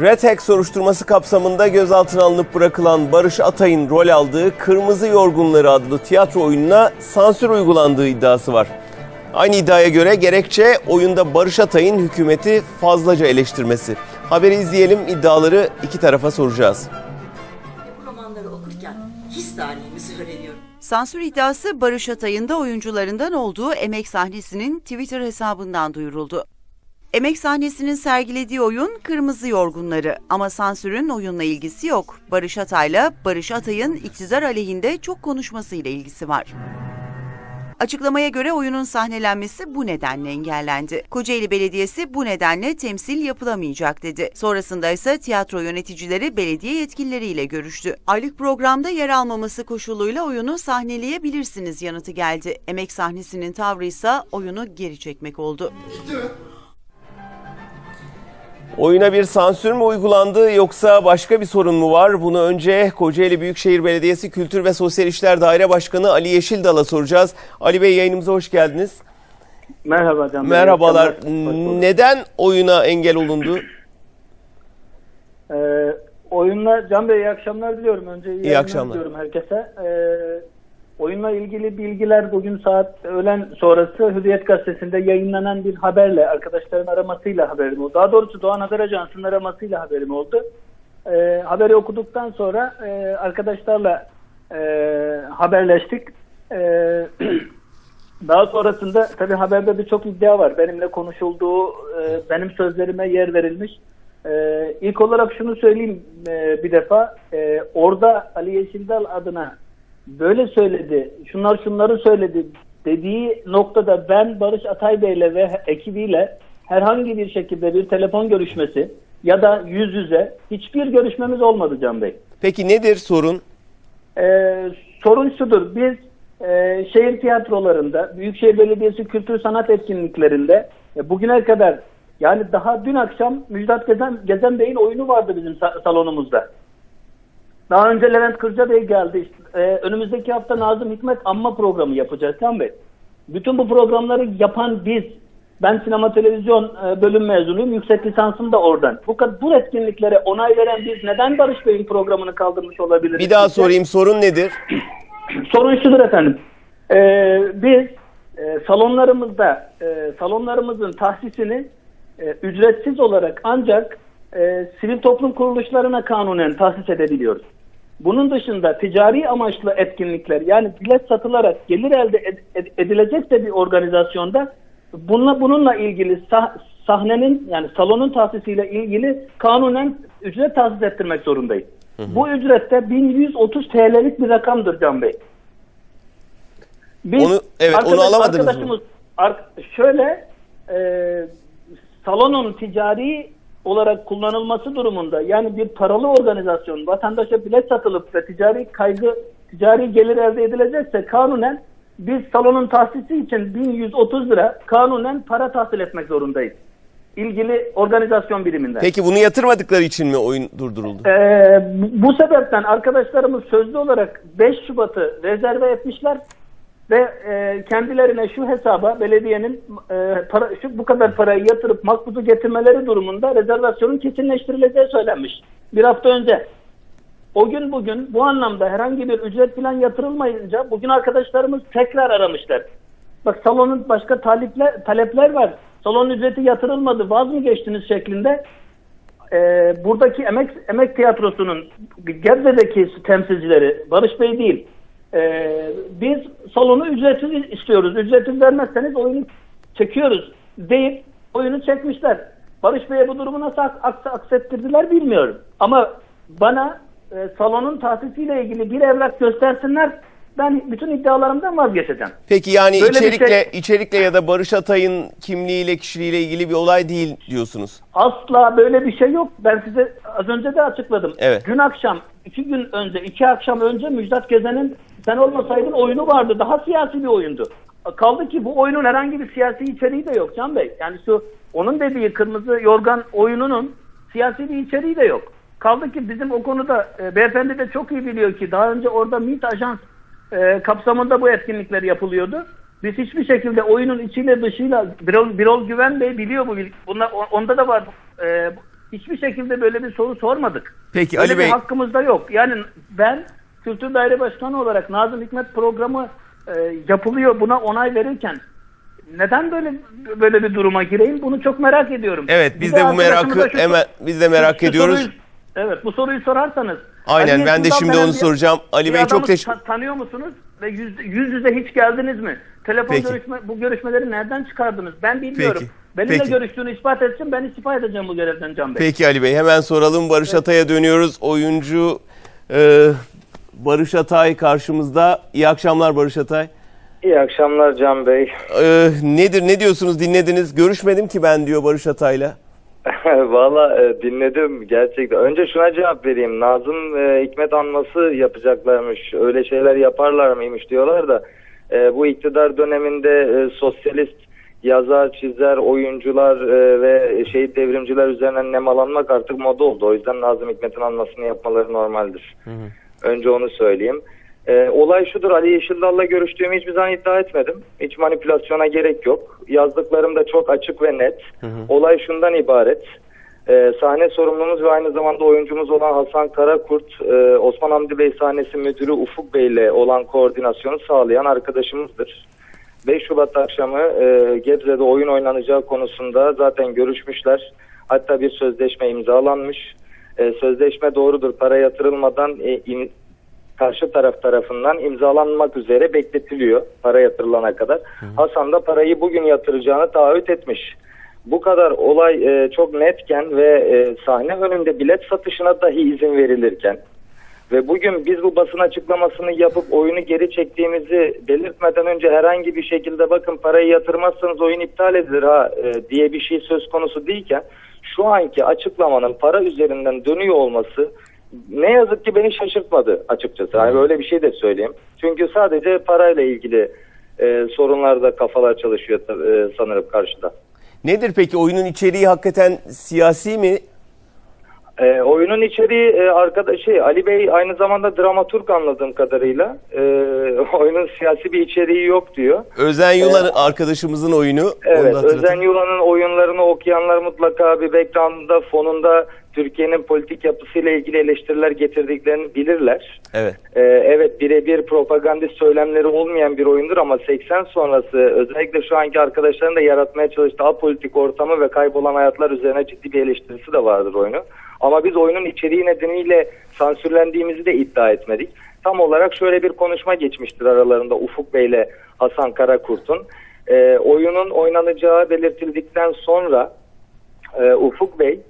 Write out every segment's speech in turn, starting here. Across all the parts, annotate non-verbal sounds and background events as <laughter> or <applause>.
Red Hack soruşturması kapsamında gözaltına alınıp bırakılan Barış Atay'ın rol aldığı Kırmızı Yorgunları adlı tiyatro oyununa sansür uygulandığı iddiası var. Aynı iddiaya göre gerekçe oyunda Barış Atay'ın hükümeti fazlaca eleştirmesi. Haberi izleyelim, iddiaları iki tarafa soracağız. Bu romanları okurken his tarihimizi öğreniyorum. Sansür iddiası Barış Atay'ın da oyuncularından olduğu Emek sahnesinin Twitter hesabından duyuruldu. Emek sahnesinin sergilediği oyun Kırmızı Yorgunları ama sansürün oyunla ilgisi yok. Barış Atay'la Barış Atay'ın iktidar aleyhinde çok konuşmasıyla ilgisi var. Açıklamaya göre oyunun sahnelenmesi bu nedenle engellendi. Kocaeli Belediyesi bu nedenle temsil yapılamayacak dedi. Sonrasında ise tiyatro yöneticileri belediye yetkilileriyle görüştü. Aylık programda yer almaması koşuluyla oyunu sahneleyebilirsiniz yanıtı geldi. Emek sahnesinin tavrı ise oyunu geri çekmek oldu. Oyuna bir sansür mü uygulandı yoksa başka bir sorun mu var? Bunu önce Kocaeli Büyükşehir Belediyesi Kültür ve Sosyal İşler Daire Başkanı Ali Yeşildal'a soracağız. Ali Bey yayınımıza hoş geldiniz. Merhaba Bey. Merhabalar. Neden oyuna engel olundu? Ee, oyunla Can Bey iyi akşamlar diliyorum. Önce iyi, yayınlar akşamlar. diliyorum herkese. Ee, oyunla ilgili bilgiler bugün saat öğlen sonrası Hürriyet Gazetesi'nde yayınlanan bir haberle, arkadaşların aramasıyla haberim oldu. Daha doğrusu Doğan Haber Ajansı'nın aramasıyla haberim oldu. Ee, haberi okuduktan sonra e, arkadaşlarla e, haberleştik. Ee, <clears throat> Daha sonrasında tabii haberde birçok iddia var. Benimle konuşulduğu, e, benim sözlerime yer verilmiş. E, ilk olarak şunu söyleyeyim e, bir defa. E, orada Ali Yeşildal adına böyle söyledi, şunlar şunları söyledi dediği noktada ben Barış Atay Bey'le ve ekibiyle herhangi bir şekilde bir telefon görüşmesi ya da yüz yüze hiçbir görüşmemiz olmadı Can Bey. Peki nedir sorun? Ee, sorun şudur. Biz e, şehir tiyatrolarında, Büyükşehir Belediyesi kültür sanat etkinliklerinde e, bugüne kadar yani daha dün akşam Müjdat Gezen, Gezen Bey'in oyunu vardı bizim sa- salonumuzda. Daha önce Levent Kırca Bey geldi. İşte, e, önümüzdeki hafta Nazım Hikmet Anma programı yapacağız Can Bey. Bütün bu programları yapan biz. Ben sinema televizyon e, bölüm mezunuyum. Yüksek lisansım da oradan. Kad- bu etkinliklere onay veren biz neden Barış Bey'in programını kaldırmış olabiliriz? Bir daha sorayım sorun nedir? <clears throat> Sorun şudur efendim. Ee, biz e, salonlarımızda e, salonlarımızın tahsisini e, ücretsiz olarak ancak e, sivil toplum kuruluşlarına kanunen tahsis edebiliyoruz. Bunun dışında ticari amaçlı etkinlikler yani bilet satılarak gelir elde ed- ed- edilecekse bir organizasyonda bununla bununla ilgili sah- sahnenin yani salonun tahsisiyle ilgili kanunen ücret tahsis ettirmek zorundayız. Bu ücrette 1130 TL'lik bir rakamdır Can Bey. Biz Onu- evet, onu alamadınız mı? arkadaşımız- ar- şöyle e, salonun ticari olarak kullanılması durumunda yani bir paralı organizasyon vatandaşa bilet satılıp ve ticari kaygı ticari gelir elde edilecekse kanunen biz salonun tahsisi için 1130 lira kanunen para tahsil etmek zorundayız. İlgili organizasyon biriminden. Peki bunu yatırmadıkları için mi oyun durduruldu? Ee, bu- bu sebepten arkadaşlarımız sözlü olarak 5 Şubat'ı rezerve etmişler ve e, kendilerine şu hesaba belediyenin e, para, şu bu kadar parayı yatırıp makbuzu getirmeleri durumunda rezervasyonun kesinleştirileceği söylenmiş. Bir hafta önce. O gün bugün bu anlamda herhangi bir ücret falan yatırılmayınca bugün arkadaşlarımız tekrar aramışlar. Bak salonun başka talepler, talepler var. Salon ücreti yatırılmadı vaz mı geçtiniz şeklinde e, buradaki emek emek tiyatrosunun Gebze'deki temsilcileri Barış Bey değil. E, biz salonu ücretsiz istiyoruz. Ücretsiz vermezseniz oyunu çekiyoruz deyip oyunu çekmişler. Barış Bey'e bu durumu nasıl ak- aks- aksettirdiler bilmiyorum. Ama bana e, salonun tahsisiyle ilgili bir evrak göstersinler. Ben bütün iddialarımdan vazgeçeceğim. Peki yani Böyle içerikle şey- içerikle ya da Barış Atay'ın kimliğiyle kişiliğiyle ilgili bir olay değil diyorsunuz. Asla böyle bir şey yok. Ben size az önce de açıkladım. Evet. Dün akşam, iki gün önce, iki akşam önce Müjdat Gezen'in sen olmasaydın oyunu vardı. Daha siyasi bir oyundu. Kaldı ki bu oyunun herhangi bir siyasi içeriği de yok Can Bey. Yani şu onun dediği Kırmızı Yorgan oyununun siyasi bir içeriği de yok. Kaldı ki bizim o konuda e, beyefendi de çok iyi biliyor ki daha önce orada MİT Ajans e, kapsamında bu etkinlikler yapılıyordu. Biz hiçbir şekilde oyunun içiyle dışıyla Birol, Birol Güven Bey biliyor bu. Bunlar, onda da var e, hiçbir şekilde böyle bir soru sormadık. Peki, Ali bir Bey- hakkımız da yok. Yani ben Kültür Daire Başkanı olarak Nazım Hikmet programı e, yapılıyor buna onay verirken neden böyle böyle bir duruma gireyim bunu çok merak ediyorum. Evet Bir biz de de bu merakı şu- hemen biz de merak şu ediyoruz. soruyu- evet bu soruyu sorarsanız. Aynen, Ali ben de şimdi onu bir- soracağım. Ali Bey, çok adamı teş- ta- tanıyor musunuz? Ve yüz, yüz yüze hiç geldiniz mi? Telefon Peki. görüşme, bu görüşmeleri nereden çıkardınız? Ben bilmiyorum. Peki, Benimle peki. görüştüğünü ispat etsin ben istifa edeceğim bu görevden Can Bey. Peki Ali Bey hemen soralım Barış Atay'a dönüyoruz. Oyuncu e, Barış Atay karşımızda. İyi akşamlar Barış Atay. İyi akşamlar Can Bey. E, nedir ne diyorsunuz dinlediniz? Görüşmedim ki ben diyor Barış Atay'la. <laughs> Valla e, dinledim gerçekten. Önce şuna cevap vereyim. Nazım e, Hikmet anması yapacaklarmış. Öyle şeyler yaparlar mıymış diyorlar da. e, bu iktidar döneminde e, sosyalist yazar, çizer, oyuncular e, ve şehit devrimciler üzerinden nemalanmak artık moda oldu. O yüzden Nazım Hikmet'in anmasını yapmaları normaldir. Önce onu söyleyeyim. Ee, olay şudur Ali Yeşildal'la görüştüğümü hiçbir zaman iddia etmedim. Hiç manipülasyona gerek yok. Yazdıklarım da çok açık ve net. Olay şundan ibaret. Ee, sahne sorumlumuz ve aynı zamanda oyuncumuz olan Hasan Karakurt, e, Osman Hamdi Bey sahnesi müdürü Ufuk Bey ile olan koordinasyonu sağlayan arkadaşımızdır. 5 Şubat akşamı e, Gebze'de oyun oynanacağı konusunda zaten görüşmüşler. Hatta bir sözleşme imzalanmış. E, sözleşme doğrudur para yatırılmadan e, im- karşı taraf tarafından imzalanmak üzere bekletiliyor para yatırılana kadar. Hasan da parayı bugün yatıracağını taahhüt etmiş. Bu kadar olay e, çok netken ve e, sahne önünde bilet satışına dahi izin verilirken ve bugün biz bu basın açıklamasını yapıp oyunu geri çektiğimizi belirtmeden önce herhangi bir şekilde bakın parayı yatırmazsanız oyun iptal edilir ha e, diye bir şey söz konusu değilken şu anki açıklamanın para üzerinden dönüyor olması ne yazık ki beni şaşırtmadı açıkçası. Yani böyle bir şey de söyleyeyim. Çünkü sadece parayla ilgili e, sorunlarda kafalar çalışıyor e, sanırım karşıda. Nedir peki oyunun içeriği hakikaten siyasi mi? E, oyunun içeriği e, arkadaşı Ali Bey aynı zamanda dramaturg anladığım kadarıyla. E, <laughs> oyunun siyasi bir içeriği yok diyor. Özen Yulan arkadaşımızın oyunu. Evet. Özen Yulan'ın oyunlarını okuyanlar mutlaka bir background'da, fonunda Türkiye'nin politik yapısıyla ilgili eleştiriler getirdiklerini bilirler. Evet. Ee, evet birebir propagandist söylemleri olmayan bir oyundur ama 80 sonrası özellikle şu anki arkadaşların da yaratmaya çalıştığı apolitik ortamı ve kaybolan hayatlar üzerine ciddi bir eleştirisi de vardır oyunu. Ama biz oyunun içeriği nedeniyle sansürlendiğimizi de iddia etmedik. Tam olarak şöyle bir konuşma geçmiştir aralarında Ufuk Bey ile Hasan Karakurt'un. Ee, oyunun oynanacağı belirtildikten sonra e, Ufuk Bey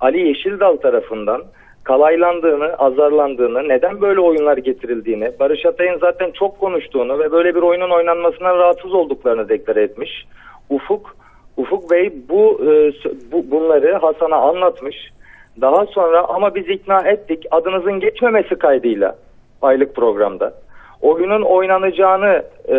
Ali Yeşildal tarafından kalaylandığını, azarlandığını, neden böyle oyunlar getirildiğini, Barış Atay'ın zaten çok konuştuğunu ve böyle bir oyunun oynanmasından rahatsız olduklarını deklare etmiş. Ufuk Ufuk Bey bu, e, bu bunları Hasan'a anlatmış. Daha sonra ama biz ikna ettik adınızın geçmemesi kaydıyla aylık programda. Oyunun oynanacağını e,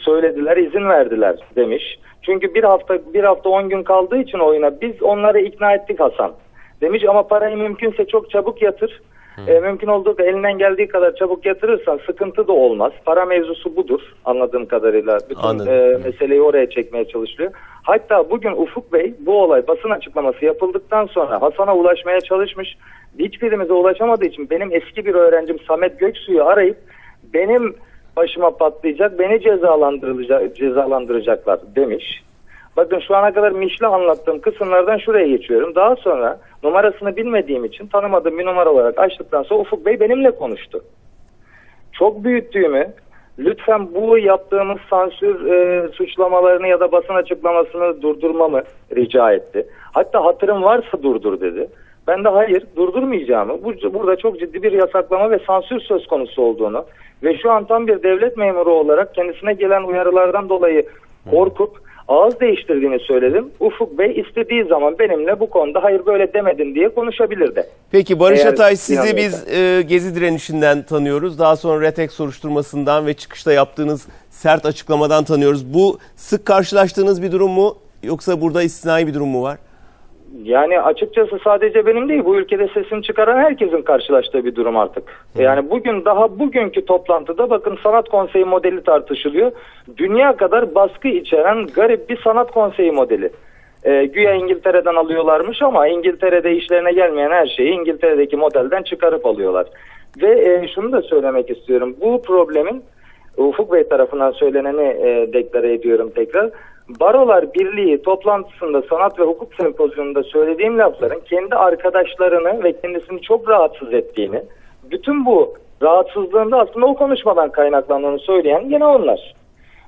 söylediler, izin verdiler demiş. Çünkü bir hafta bir hafta 10 gün kaldığı için oyuna biz onları ikna ettik Hasan. Demiş ama parayı mümkünse çok çabuk yatır. E, mümkün olduğu da elinden geldiği kadar çabuk yatırırsan sıkıntı da olmaz. Para mevzusu budur anladığım kadarıyla. Bütün Anladım. e, meseleyi oraya çekmeye çalışılıyor. Hatta bugün Ufuk Bey bu olay basın açıklaması yapıldıktan sonra Hasan'a ulaşmaya çalışmış. Hiçbirimize ulaşamadığı için benim eski bir öğrencim Samet Göksu'yu arayıp benim başıma patlayacak, beni cezalandırılacak, cezalandıracaklar demiş. Bakın şu ana kadar Mişli anlattığım kısımlardan şuraya geçiyorum. Daha sonra numarasını bilmediğim için tanımadığım bir numara olarak açtıktan sonra Ufuk Bey benimle konuştu. Çok büyüttüğümü, lütfen bu yaptığımız sansür e, suçlamalarını ya da basın açıklamasını durdurmamı rica etti. Hatta hatırım varsa durdur dedi. Ben de hayır durdurmayacağımı, bu, burada çok ciddi bir yasaklama ve sansür söz konusu olduğunu ve şu an tam bir devlet memuru olarak kendisine gelen uyarılardan dolayı korkup ağız değiştirdiğini söyledim. Ufuk Bey istediği zaman benimle bu konuda hayır böyle demedin diye konuşabilirdi. Peki Barış Eğer Atay sizi biz e, Gezi direnişinden tanıyoruz. Daha sonra Retek soruşturmasından ve çıkışta yaptığınız sert açıklamadan tanıyoruz. Bu sık karşılaştığınız bir durum mu yoksa burada istisnai bir durum mu var? Yani açıkçası sadece benim değil bu ülkede sesini çıkaran herkesin karşılaştığı bir durum artık. Yani bugün daha bugünkü toplantıda bakın sanat konseyi modeli tartışılıyor. Dünya kadar baskı içeren garip bir sanat konseyi modeli. E, güya İngiltere'den alıyorlarmış ama İngiltere'de işlerine gelmeyen her şeyi İngiltere'deki modelden çıkarıp alıyorlar. Ve e, şunu da söylemek istiyorum. Bu problemin Ufuk Bey tarafından söyleneni e, deklare ediyorum tekrar. Barolar Birliği toplantısında sanat ve hukuk sempozyumunda söylediğim lafların kendi arkadaşlarını ve kendisini çok rahatsız ettiğini, bütün bu rahatsızlığında aslında o konuşmadan kaynaklandığını söyleyen yine onlar.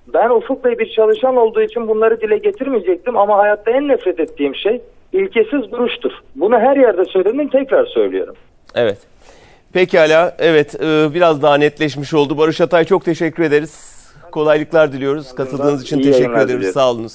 Ben Ufuk Bey bir çalışan olduğu için bunları dile getirmeyecektim ama hayatta en nefret ettiğim şey ilkesiz duruştur. Bunu her yerde söyledim tekrar söylüyorum. Evet. Pekala. Evet e, biraz daha netleşmiş oldu. Barış Atay çok teşekkür ederiz. Kolaylıklar diliyoruz. Katıldığınız için İyi teşekkür ederiz. diliyorum. Sağ olunuz.